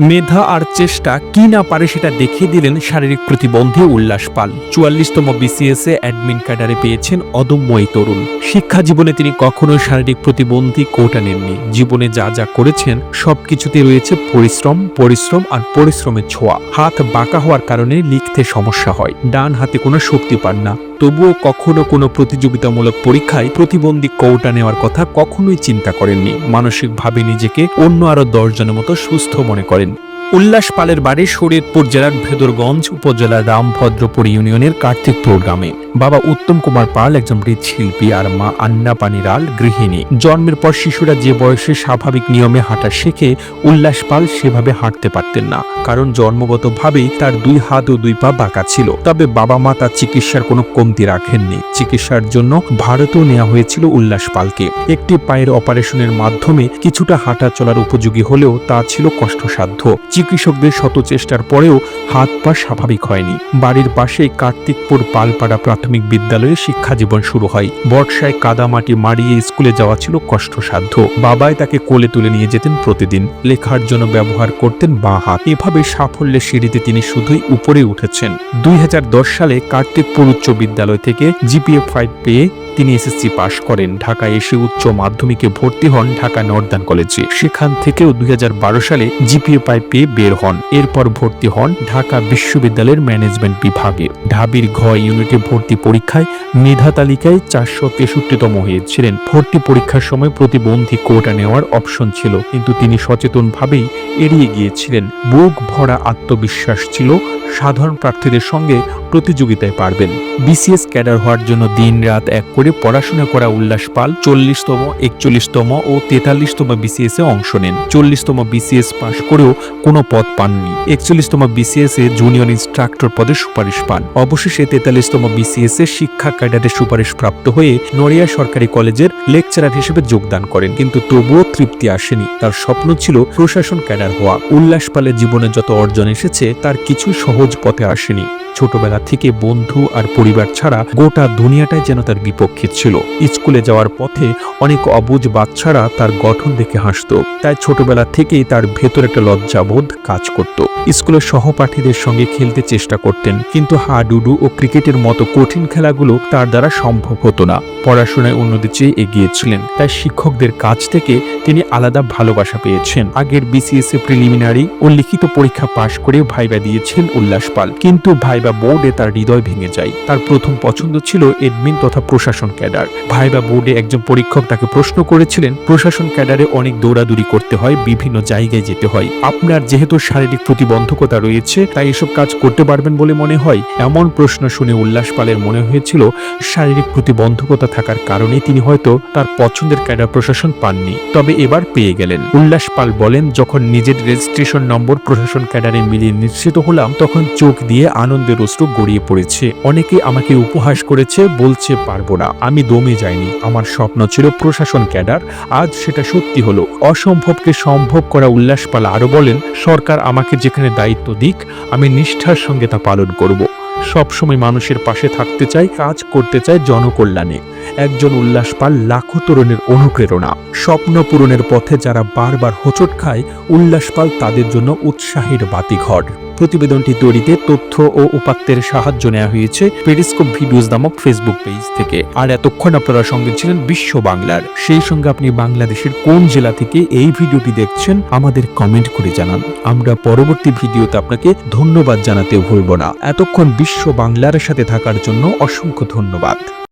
মেধা আর চেষ্টা কি না পারে সেটা দেখিয়ে দিলেন শারীরিক প্রতিবন্ধী উল্লাস পাল। চুয়াল্লিশতম বিসিএস এ অ্যাডমিন ক্যাডারে পেয়েছেন অদম্য এই তরুণ। শিক্ষা জীবনে তিনি কখনোই শারীরিক প্রতিবন্ধী কোটা নেননি। জীবনে যা যা করেছেন সবকিছুতে রয়েছে পরিশ্রম পরিশ্রম আর পরিশ্রমের ছোঁয়া। হাত বাঁকা হওয়ার কারণে লিখতে সমস্যা হয়। ডান হাতে কোনো শক্তি পান না। তবুও কখনো কোনো প্রতিযোগিতামূলক পরীক্ষায় প্রতিবন্ধী কৌটা নেওয়ার কথা কখনোই চিন্তা করেননি। মানসিকভাবে নিজেকে অন্য আরও দশজনের মতো সুস্থ মনে করেন। উল্লাস পালের বাড়ি শরীয়তপুর জেলার ভেদরগঞ্জ উপজেলার রামভদ্রপুর ইউনিয়নের কার্তিকপুর গ্রামে। বাবা উত্তম কুমার পাল একজন মৃৎশিল্পী আর মা আন্না পানিরাল গৃহিণী। জন্মের পর শিশুরা যে বয়সে স্বাভাবিক নিয়মে হাঁটা শেখে উল্লাস পাল সেভাবে হাঁটতে পারতেন না। কারণ জন্মগতভাবেই তার দুই হাত ও দুই পা বাঁকা ছিল। তবে বাবা মা তার চিকিৎসার কোনো কমতি রাখেননি। চিকিৎসার জন্য ভারতেও নেওয়া হয়েছিল উল্লাস পালকে একটি পায়ের অপারেশনের মাধ্যমে কিছুটা হাঁটা চলার উপযোগী হলেও তা ছিল কষ্টসাধ্য। চিকিৎসকদের শত চেষ্টার পরেও হাত পা স্বাভাবিক হয়নি। বাড়ির পাশেই কার্তিকপুর পালপাড়া প্রাথমিক বিদ্যালয়ে শিক্ষা জীবন শুরু হয়। বর্ষায় কাদামাটি মারিয়ে স্কুলে যাওয়া ছিল কষ্টসাধ্য। বাবাই তাকে কোলে তুলে নিয়ে যেতেন প্রতিদিন। লেখার জন্য ব্যবহার করতেন বাঁ হাত। এভাবে সাফল্যের সিঁড়িতে তিনি শুধুই উপরে উঠেছেন। দুই হাজার দশ সালে কার্তিকপুর উচ্চ বিদ্যালয় থেকে জিপিএ ফাইভ পেয়ে তিনি এসএসসি পাশ করেন। ঢাকায় এসে উচ্চ মাধ্যমিকে ভর্তি হন ঢাকা নর্দান কলেজে। সেখান থেকেও দুই হাজার বারো সালে জিপিএ পাই পেয়ে বের হন। এরপর ভর্তি হন ঢাকা বিশ্ববিদ্যালয়ের ম্যানেজমেন্ট বিভাগে। ঢাবির ঘ ইউনিটে ভর্তি পরীক্ষায় মেধা তালিকায় চারশো তেষট্টিতম হয়েছিলেন ভর্তি পরীক্ষার সময় প্রতিবন্ধী কোটা নেওয়ার অপশন ছিল। কিন্তু তিনি সচেতনভাবেই এড়িয়ে গিয়েছিলেন। বুক ভরা আত্মবিশ্বাস ছিল। সাধারণ প্রার্থীদের সঙ্গে প্রতিযোগিতায় পারবেন। বিসিএস ক্যাডার হওয়ার জন্য দিন রাত এক করে পড়াশোনা করা উল্লাস পাল, চল্লিশতম, একচল্লিশতম ও তেতাল্লিশতম বিসিএস এ অংশ নেন। চল্লিশতম বিসিএস পাশ করেও কোনো পদ পাননি। একচল্লিশতম বিসিএস এ জুনিয়র ইনস্ট্রাক্টর পদে সুপারিশ পান। অবশেষে তেতাল্লিশতম বিসিএস এ শিক্ষা ক্যাডারে সুপারিশ প্রাপ্ত হয়ে নড়িয়া সরকারি কলেজের লেকচারার হিসেবে যোগদান করেন। কিন্তু তবুও তৃপ্তি আসেনি। তার স্বপ্ন ছিল প্রশাসন ক্যাডার হওয়া। উল্লাস পালের জীবনে যত অর্জন এসেছে, তার কিছু সহজ পথে আসেনি। ছোটবেলা থেকে বন্ধু আর পরিবার ছাড়া গোটা দুনিয়াটাই যেন তার বিপক্ষে ছিল। স্কুলে যাওয়ার পথে অনেক অবুজ বাচ্চারা তার গঠন দেখে হাসত। তাই ছোটবেলা থেকেই তার ভেতর একটা লজ্জাবোধ কাজ করত। স্কুলের সহপাঠীদের সঙ্গে খেলতে চেষ্টা করতেন, কিন্তু হাডুডু ও ক্রিকেটের মতো কঠিন খেলাগুলো তার দ্বারা সম্ভব হতো না। পড়াশোনায় উন্নতি চেয়ে এগিয়েছিলেন, তাই শিক্ষকদের কাছ থেকে তিনি আলাদা ভালোবাসা পেয়েছেন। আগের বিসিএস এ প্রিলিমিনারি ও লিখিত পরীক্ষা পাশ করে ভাইবা দিয়েছেন উল্লাস পাল, কিন্তু ভাইবা বোর্ডে তার হৃদয় ভেঙে যায়। তার প্রথম পছন্দ ছিল এডমিন তথা প্রশাসন ক্যাডার। ভাইবা বোর্ডে একজন পরীক্ষক তাকে প্রশ্ন করেছিলেন, প্রশাসন ক্যাডারে অনেক দৌড়াদৌড়ি করতে হয়, বিভিন্ন জায়গায় যেতে হয়। আপনার যেহেতু শারীরিক প্রতিবন্ধকতা রয়েছে, তাই এসব কাজ করতে পারবেন বলে মনে হয়। এমন প্রশ্ন শুনে উল্লাস পালের মনে হয়েছিল, শারীরিক প্রতিবন্ধকতা থাকার কারণে তিনি হয়তো তার পছন্দের ক্যাডার প্রশাসন পাননি। তবে এবার পেয়ে গেলেন। উল্লাস পাল বলেন, যখন নিজের রেজিস্ট্রেশন নম্বর প্রশাসন ক্যাডারে মিলিয়ে নিশ্চিত হলাম, তখন চোখ দিয়ে আনন্দের অশ্রু গড়িয়ে পড়েছে। অনেকে আমাকে উপহাস করেছে, বলছে, পারব না। আমি দমে যাইনি। আমার স্বপ্ন ছিল প্রশাসন ক্যাডার। আজ সেটা সত্যি হলো। অসম্ভবকে সম্ভব করা উল্লাস পাল আরও বলেন, সরকার আমাকে যেখানে দায়িত্ব দিক, আমি নিষ্ঠার সঙ্গে তা পালন করব। সবসময় মানুষের পাশে থাকতে চাই, কাজ করতে চাই জনকল্যাণে। একজন উল্লাস পাল লাখো তরুণের অনুপ্রেরণা। স্বপ্ন পূরণের পথে যারা বারবার হোঁচট খায় উল্লাস পাল তাদের জন্য উৎসাহের বাতিঘর। প্রতিবেদনটি তৈরিতে তথ্য ও উপাত্তের সাহায্য নেওয়া হয়েছে পেরিস্কোপ ভিডিওস নামক ফেসবুক পেজ থেকে। আর এতক্ষণ আপনারা সঙ্গে ছিলেন বিশ্ব বাংলার। সেই সঙ্গে আপনি বাংলাদেশের কোন জেলা থেকে এই ভিডিওটি দেখছেন, আমাদের কমেন্ট করে জানান। আমরা পরবর্তী ভিডিওতে আপনাকে ধন্যবাদ জানাতে ভুলব না। এতক্ষণ বিশ্ব বাংলার সাথে থাকার জন্য অসংখ্য ধন্যবাদ।